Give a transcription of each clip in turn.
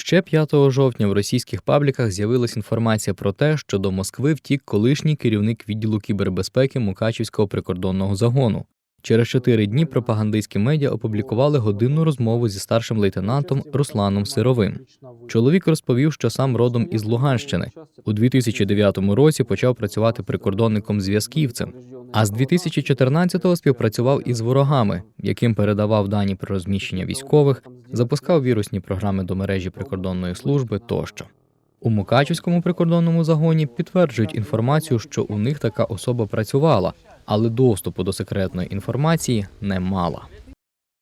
Ще 5 жовтня в російських пабліках з'явилась інформація про те, що до Москви втік колишній керівник відділу кібербезпеки Мукачівського прикордонного загону. Через чотири дні пропагандистські медіа опублікували годинну розмову зі старшим лейтенантом Русланом Сировим. Чоловік розповів, що сам родом із Луганщини. У 2009 році почав працювати прикордонником зв'язківцем, а з 2014-го співпрацював із ворогами, яким передавав дані про розміщення військових, запускав вірусні програми до мережі прикордонної служби тощо. У Мукачівському прикордонному загоні підтверджують інформацію, що у них така особа працювала, але доступу до секретної інформації не мала.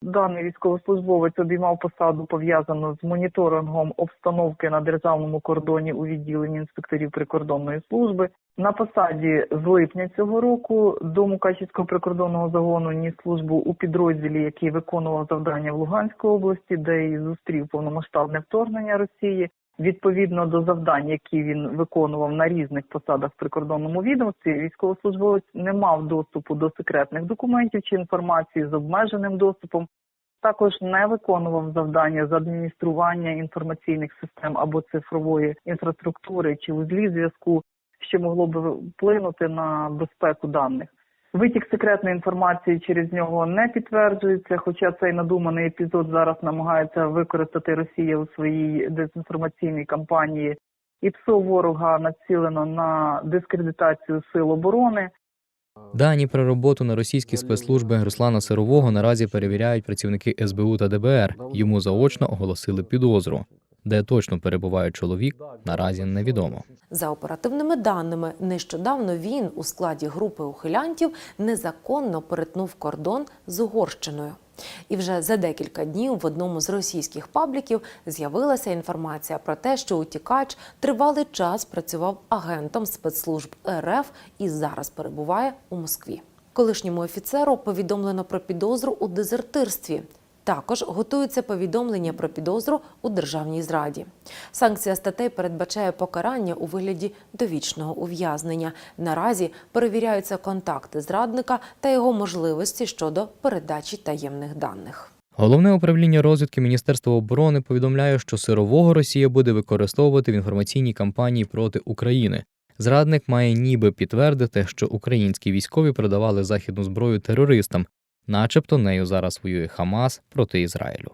Даний військовослужбовець обіймав посаду пов'язану з моніторингом обстановки на державному кордоні у відділенні інспекторів прикордонної служби. На посаді з липня цього року до Мукачівського прикордонного загону ніс службу у підрозділі, який виконував завдання в Луганській області, де й зустрів повномасштабне вторгнення Росії. Відповідно до завдань, які він виконував на різних посадах в прикордонному відомстві, військовослужбовець не мав доступу до секретних документів чи інформації з обмеженим доступом. Також не виконував завдання з адміністрування інформаційних систем або цифрової інфраструктури чи узлі зв'язку, що могло б вплинути на безпеку даних. Витік секретної інформації через нього не підтверджується, хоча цей надуманий епізод зараз намагається використати Росія у своїй дезінформаційній кампанії. І ПСО ворога націлено на дискредитацію сил оборони. Дані про роботу на російські спецслужби Руслана Сирового наразі перевіряють працівники СБУ та ДБР. Йому заочно оголосили підозру. Де точно перебуває чоловік, наразі невідомо. За оперативними даними, нещодавно він у складі групи ухилянтів незаконно перетнув кордон з Угорщиною. І вже за декілька днів в одному з російських пабліків з'явилася інформація про те, що утікач тривалий час працював агентом спецслужб РФ і зараз перебуває у Москві. Колишньому офіцеру повідомлено про підозру у дезертирстві. Також готується повідомлення про підозру у державній зраді. Санкція статей передбачає покарання у вигляді довічного ув'язнення. Наразі перевіряються контакти зрадника та його можливості щодо передачі таємних даних. Головне управління розвідки Міністерства оборони повідомляє, що сирового Росія буде використовувати в інформаційній кампанії проти України. Зрадник має ніби підтвердити, що українські військові продавали західну зброю терористам, начебто нею зараз воює Хамас проти Ізраїлю.